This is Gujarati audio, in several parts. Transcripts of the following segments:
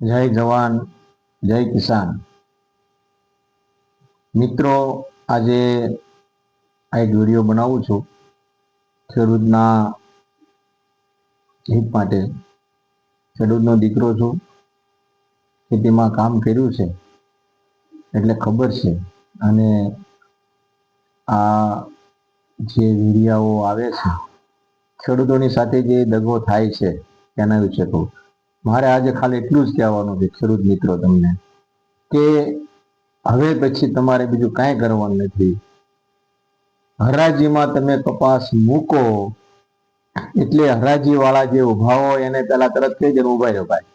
જય જવાન, જય કિસાન. મિત્રો, આજે આ એક વીડિયો બનાવું છું. ખેડૂતના હિત માટે. ખેડૂતનો દીકરો છું. ખેતીમાં કામ કર્યું છે. એટલે ખબર છે. અને આ જે વિડીયાઓ આવે છે, ખેડૂતોની સાથે જે દગો થાય છે એના વિશે કહું. મારે આજે ખાલી એટલું જ કહેવાનું છે, ખેડૂત મિત્રો, તમને કે હવે પછી તમારે બીજું કાંઈ કરવાનું નથી. હરાજીમાં તમે કપાસ મૂકો, એટલે હરાજી જે ઊભા હોય એને પેલા તરત કહી દે ઊભા રહ્યો ભાઈ.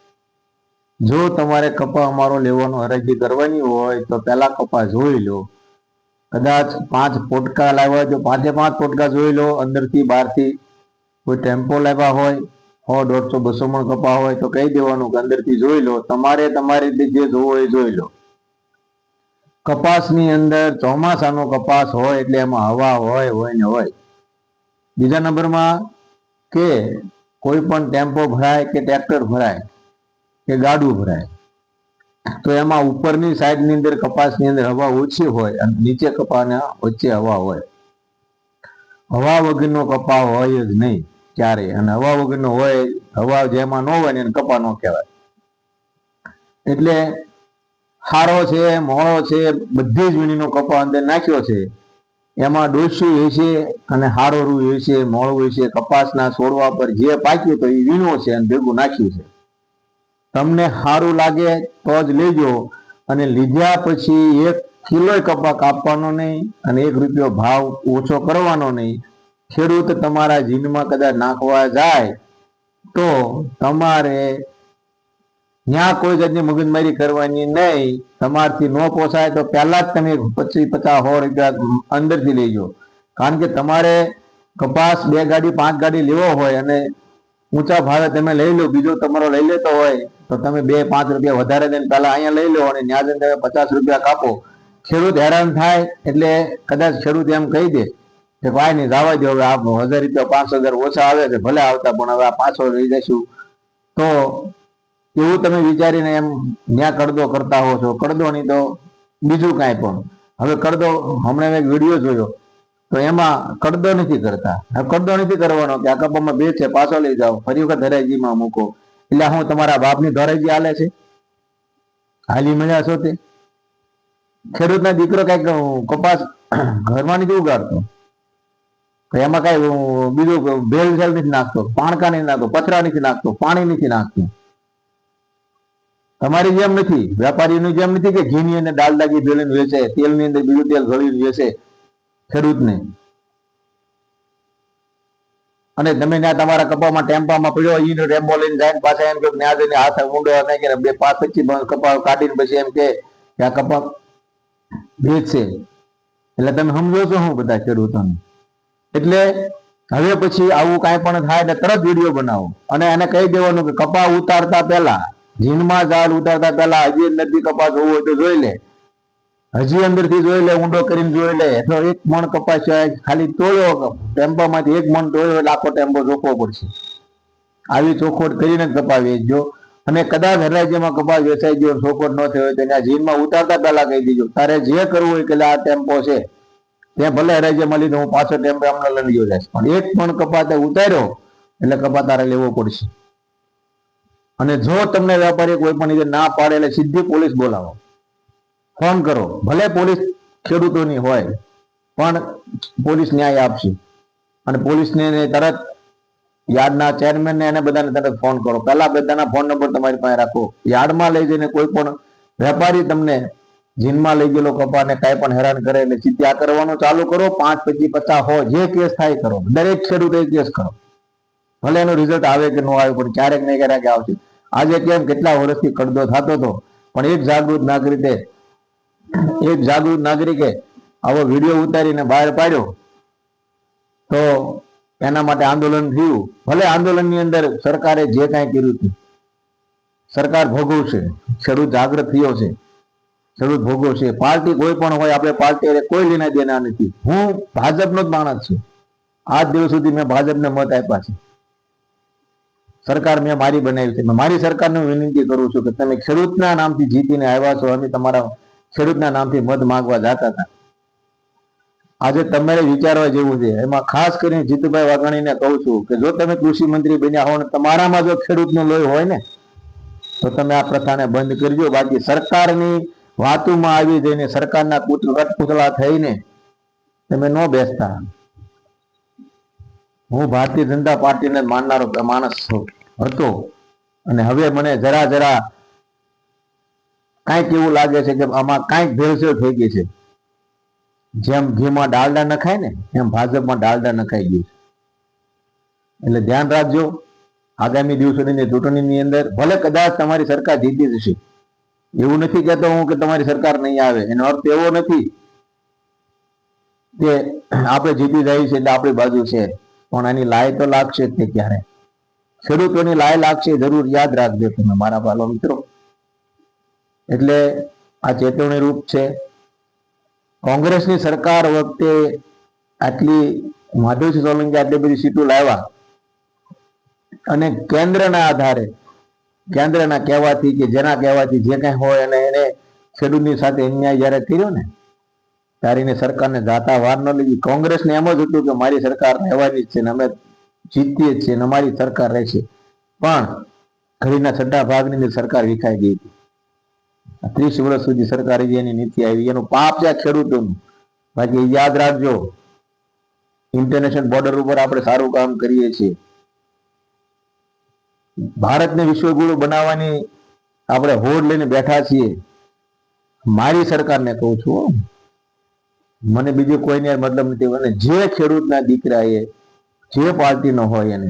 જો તમારે કપા અમારો લેવાનો હરાજી કરવાની હોય, તો પેલા કપા જોઈ લો. કદાચ પાંચ પોટકા લાવ્યા હોય, તો પાંચે પાંચ પોટકા જોઈ લો, અંદરથી બહારથી કોઈ ટેમ્પો લાવ્યા હોય સો દોઢસો બસો મણ કપા હોય તો કહી દેવાનું કે અંદરથી જોઈ લો. તમારે તમારી રીતે જે જોવો એ જોઈ લો. કપાસની અંદર ચોમાસાનો કપાસ હોય એટલે એમાં હવા હોય હોય ને હોય. બીજા નંબરમાં કે કોઈ પણ ટેમ્પો ભરાય કે ટ્રેક્ટર ભરાય કે ગાડું ભરાય, તો એમાં ઉપરની સાઈડની અંદર કપાસની અંદર હવા ઓછી હોય અને નીચે કપાના વચ્ચે હવા હોય. હવા વગરનો કપા હોય જ નહીં. ક્યારે અને હવા વગરનો હોય, હવા જેમાં ન હોય એને કપા ન કહેવાય. એટલે હારો છે, મોળો છે, બધી જ વીણીનો કપા અંદર નાખ્યો છે. એમાં ડોસું હોય છે અને હારો રૂ હશે મોળું હોય છે, કપાસના છોડવા પર જે પાક્યું તો એ વીણો છે અને ભેગું નાખ્યું છે. તમને સારું લાગે તો જ લેજો. અને લીધા પછી એક કિલો કપા કાપવાનો નહીં અને એક રૂપિયો ભાવ ઓછો કરવાનો નહીં. ખેડૂત તમારા જીનમાં કદાચ નાખવા જાય, તો તમારે ત્યાં કોઈ જાતની મગજમારી કરવાની નહીં. તમારથી ન પોસાય તો પહેલા જ તમે પચીસ, પચાસ, સો રૂપિયા અંદરથી લેજો. કારણ કે તમારે કપાસ બે ગાડી, પાંચ ગાડી લેવો હોય અને ઊંચા ભાવે તમે લઈ લો, બીજો તમારો લઈ લેતો હોય, તો તમે બે, પાંચ રૂપિયા વધારે દઈને પહેલા અહીંયા લઈ લો અને ત્યાં જઈને તમે પચાસ રૂપિયા કાપો. ખેડૂત હેરાન થાય એટલે કદાચ ખેડૂત એમ કહી દે કે ભાઈ નહીં, જવા દો હવે આ હજાર રૂપિયા પાંચસો હજાર ઓછા આવે છે, ભલે આવતા, પણ હવે આ પાછો લઈ જશું. તો એવું તમે વિચારીને એમ ન્યા કડદો કરતા હો છો. કરદો નહીં તો બીજું કાંઈ પણ. હવે કરદો, હમણાં એક વીડિયો જોયો. તો એમાં કડદો નથી કરતા. કડદો નથી કરવાનો કે આ કપામાં બે છે પાછો લઈ જાઓ. ફરી વખત ધરાઈજીમાં મૂકો. એટલે હું તમારા બાપની ધરાઈજી હાલે છે? હાલી મળ્યા છો તે? ખેડૂતના દીકરો કંઈક કપાસ ઘરમાં નથી ઉગાડતો. એમાં કઈ બીજું ભેળ સેલ નથી નાખતો, પાણકા નથી નાખતો, પથરા નથી નાખતો, પાણી નથી નાખતો. તમારી જેમ નથી, વેપારીની જેમ નથી કે ઘીની અને દાલદાગી ભેળીને વેચે, તેલની અંદર બીજું તેલ ગળીને વેચે, ખેડૂતને. અને તમે ત્યાં તમારા કપામાં, ટેમ્પામાં પડ્યો ઈનો ટેમ્પો લઈને જાય પાછા એમ કે ત્યાં જઈને હાથ ઊંડો નાખીને બે, પાંચ, પચીસ કપા કાઢીને પછી એમ કે કે આ કપા વેચશે એટલે તમે સમજો છો હું બધા ખેડૂતોને? એટલે હવે પછી આવું કાંઈ પણ થાય એટલે તરત વીડિયો બનાવો. અને એને કહી દેવાનું કે કપા ઉતારતા પહેલા જીનમાં ઝાડ ઉતારતા પહેલા હજી અંદરથી કપા જોવું હોય તો જોઈ લે. હજી અંદરથી જોઈ લે, ઊંડો કરીને જોઈ લે. તો એક મણ કપાસ ખાલી ખાલી તોડ્યો ટેમ્પામાંથી એક મણ તોડ્યો એટલે આખો ટેમ્પો ચોખ્ખો પડશે. આવી ચોખવટ કરીને કપા વેચજો અને કદાચ હરાજીમાં કપાસ વેચાઈ ગયો, ચોખવટ ન થયો તો જીનમાં ઉતારતા પહેલા કહી દીજો. તારે જે કરવું હોય કે આ ટેમ્પો છે ત્યાં ભલે હરાજીમાં લીધો હું પાછો ટેમ્પો એમને લઈ ગયો જઈશ. પણ એક પણ કપા ઉતાર્યો, એટલે કપા તારે લેવો પડશે. અને જો તમને વેપારી કોઈ પણ રીતે ના પાડે એટલે સીધી પોલીસ બોલાવો. ફોન કરો. ભલે પોલીસ ખેડૂતોની હોય, પણ પોલીસ ન્યાય આપશે. અને પોલીસને તરત યાર્ડના ચેરમેન ને એને બધાને તરત ફોન કરો. પહેલા બધાના ફોન નંબર તમારી પાસે રાખો. યાર્ડમાં લઈ જઈને કોઈ પણ વેપારી તમને જીનમાં લઈ ગયેલો કપાને કાંઈ પણ હેરાન કરે એટલે ચિત્યા કરવાનું ચાલુ કરો, પાંચ પછી પચાસ હો, જે કેસ થાય કરો. દરેક ખેડૂતે કેસ કરો. ભલે એનું રિઝલ્ટ આવે કે ન આવે, પણ ક્યારેક નહીં ક્યારેક આવશે. આજે કેમ કેટલા વર્ષથી કડદો થતો હતો, પણ એક જાગૃત નાગરિકે, એક જાગૃત નાગરિકે આવો વીડિયો ઉતારીને બહાર પાડ્યો, તો એના માટે આંદોલન થયું. ભલે આંદોલનની અંદર સરકારે જે કાંઈ કર્યું હતું સરકાર ભોગવશે ખેડૂત જાગૃત થયો છે. ખેડૂત ભોગવશે પાર્ટી કોઈ પણ હોય, આપણે પાર્ટી કોઈ લેના દેના નથી. હું ભાજપનો જ માણસ છું. આજ દિવસ સુધી મેં ભાજપને મત આપ્યા છે. સરકાર મેં મારી બનાવી છે. મારી સરકારને વિનંતી કરું છું કે તમે ખેડૂતના નામથી જીતીને આવ્યા છો. અમે તમારા ખેડૂતના નામથી મત માંગવા જતા હતા. આજે તમારે વિચારવા જેવું છે. એમાં ખાસ કરીને જીતુભાઈ વાઘાણીને કહું છું કે જો તમે કૃષિ મંત્રી બન્યા હો ને તમારામાં જો ખેડૂતનો લોહી હોય ને, તો તમે આ પ્રથાને બંધ કરજો. બાકી સરકારની વાતોમાં આવી જઈને સરકારના કટપુતળા થઈને તમે ન બેસતા. હું ભારતીય જનતા પાર્ટીને માનનારો માણસ હતો. અને હવે મને જરા જરા કાંઈક એવું લાગે છે કે આમાં કાંઈક ભેળસેળ થઈ ગઈ છે. જેમ ઘીમાં ડાલડા નખાય ને, એમ ભાજપમાં ડાલડા નખાઈ ગયું છે. એટલે ધ્યાન રાખજો, આગામી દિવસોની ચૂંટણીની અંદર ભલે કદાચ તમારી સરકાર જીતી જશે. એવું નથી કહેતો હું કે તમારી સરકાર નહીં આવે. એનો અર્થ એવો નથી કે આપણે જીતી રહી છે એટલે આપણી બાજુ છે. પણ આની લાય તો લાગશે જ તે ક્યારે? ખેડૂતોની લાય લાગશે જરૂર યાદ રાખજો તમે મારા પાલો મિત્રો. એટલે આ ચેતવણી રૂપ છે. કોંગ્રેસની સરકાર વખતે આટલી માધવસિંહ સોલંકી આટલી બધી સીટો લાવ્યા. અને કેન્દ્રના આધારે કેન્દ્રના કહેવાથી કે જેના કહેવાથી જે કંઈ હોય અને એને ખેડૂતની સાથે અન્યાય જ્યારે કર્યો ને, ત્યારે એને સરકારને દાતા વાર ન લીધી. કોંગ્રેસને એમ જ હતું કે મારી સરકાર રહેવાની જ છે ને અમે જીતીએ જ છીએ ને અમારી સરકાર રહેશે પણ ઘડીના છઠ્ઠા ભાગની અંદર સરકાર વિખાઈ ગઈ હતી. ત્રીસ વર્ષ સુધી સરકાર એની નીતિ આવી, એનું પાપ છે ખેડૂતોનું. બાકી યાદ રાખજો, ઇન્ટરનેશનલ બોર્ડર ઉપર આપણે સારું કામ કરીએ છીએ. ભારતને વિશ્વગુરુ બનાવવાની આપણે હોડ લઈને બેઠા છીએ. મારી સરકારને કહું છું મને બીજું કોઈને મતલબ નથી. અને જે ખેડૂતના દીકરા એ જે પાર્ટીનો હોય એને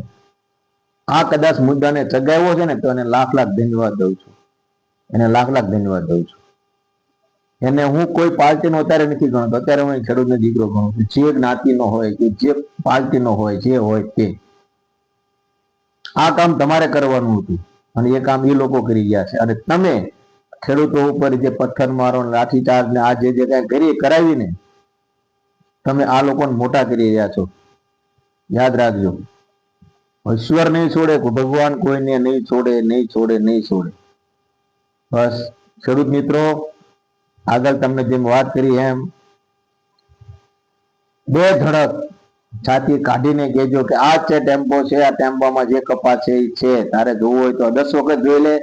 આ કદાચ મુદ્દાને ચગાવ્યો છે ને તો એને લાખ લાખ ધન્યવાદ દઉં છું. એને લાખ લાખ ધન્યવાદ દઉં છું. એને હું કોઈ પાર્ટીનો અત્યારે નથી ગણતો. અત્યારે હું ખેડૂતનો દીકરો ગણું છું. જે જ્ઞાતિનો હોય કે જે પાર્ટીનો હોય, જે હોય તે. આ કામ તમારે કરવાનું હતું. અને એ કામ એ લોકો કરી ગયા છે. અને તમે ખેડૂતો ઉપર જે પથ્થર મારો લાઠીચાર્જ ને આ જે જે કાંઈ કરી કરાવીને તમે આ લોકોને મોટા કરી રહ્યા છો. યાદ રાખજો. ઈશ્વર નહીં છોડે, ભગવાન કોઈને નહીં છોડે નહીં છોડે નહીં છોડે. બસ. ખેડૂત મિત્રો, આગળ તમને જેમ વાત કરી એમ, બે ધડક છાતી કાઢીને કહેજો કે આ છે ટેમ્પો છે, આ ટેમ્પોમાં જે કપાસ છે એ છે. તારે જોવું હોય તો દસ વખત જોઈ લે.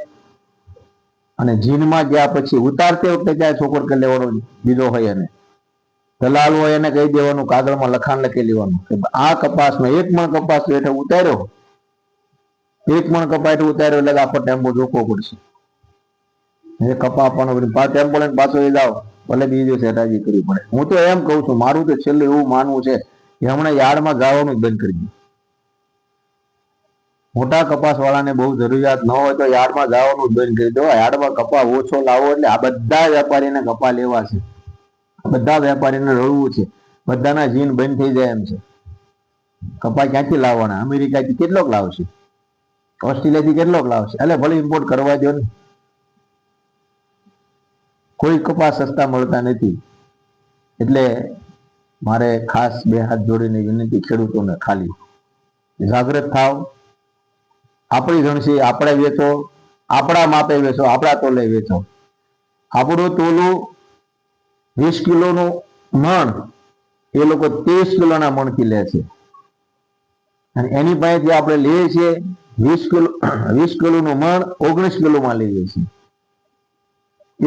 અને જીનમાં ગયા પછી ઉતારતે વખતે જાય છોકર કરી લેવાનો બીજો હોય એને. દલાલ હોય એને કહી દેવાનું, કાગળમાં લખાણ લખી લેવાનું કે આ કપાસમાં એક મણ કપાસ હેઠળ ઉતાર્યો. એક મણ કપા હેઠળ ઉતાર્યો એટલે આખો ટેમ્પો જોખવો પડશે. એ કપા પણ ટેમ્પો લઈને પાછો એ જાઓ. ભલે બીજી સેટાજી કરવી પડે. હું તો એમ કહું છું, મારું તો છેલ્લે એવું માનવું છે કે હમણાં યાર્ડમાં ગાવાનું બંધ કરી દીધું. મોટા કપાસ વાળાને બહુ જરૂરિયાત ન હોય તો યાર્ડમાં જવાનું બંધ કરી દો. યાર્ડમાં કપા ઓછો લાવો એટલે આ બધા વેપારીને કપા લેવા છે. બધા વેપારીને રડવું છે. બધાના જીન બંધ થઈ જાય એમ છે. કપા ક્યાંથી લાવવાના? અમેરિકાથી કેટલોક લાવશે? ઓસ્ટ્રેલિયાથી કેટલોક લાવશે? એટલે ભલે ઇમ્પોર્ટ કરવા દો ને. કોઈ કપાસ સસ્તા મળતા નથી. એટલે મારે ખાસ બે હાથ જોડીને વિનંતી ખેડૂતોને ખાલી. જાગૃત થાવ. આપણી ગણસી આપણે વેચો, આપણા માપે વેચો, આપણા તોલે વેચો. આપણું તોલું વીસ કિલોનું મણ, એ લોકો ત્રીસ કિલોના મણથી લે છે. અને એની પાસેથી આપણે લઈએ છીએ વીસ કિલો, વીસ કિલોનું મણ ઓગણીસ કિલોમાં લઈએ છીએ.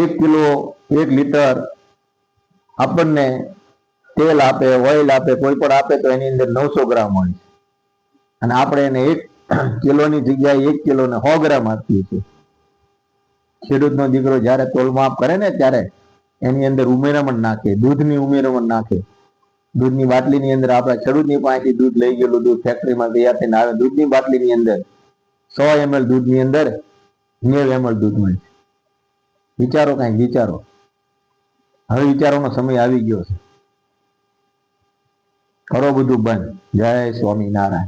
એક કિલો, એક લીટર આપણને તેલ આપે, ઓઇલ આપે, કોઈ પણ આપે તો એની અંદર નવસો ગ્રામ હોય અને આપણે એને એક કિલોની જગ્યાએ એક કિલો ને સો ગ્રામ આપીએ છીએ. ખેડૂતનો દીકરો જ્યારે તોલમાપ કરે ને ત્યારે એની અંદર ઉમેરામણ નાખે, દૂધની ઉમેરામણ નાખે. દૂધની બાટલીની અંદર આપણે ખેડૂતની પાસેથી દૂધ લઈ ગયેલું દૂધ ફેક્ટરીમાં તૈયાર થઈને આવે, દૂધની બાટલીની અંદર સો એમએલ દૂધની અંદર નેવ એમએલ દૂધ મળે વિચારો કાંઈક વિચારો. હવે વિચારોનો સમય આવી ગયો છે. કરો બધું બંધ. જય સ્વામિનારાયણ.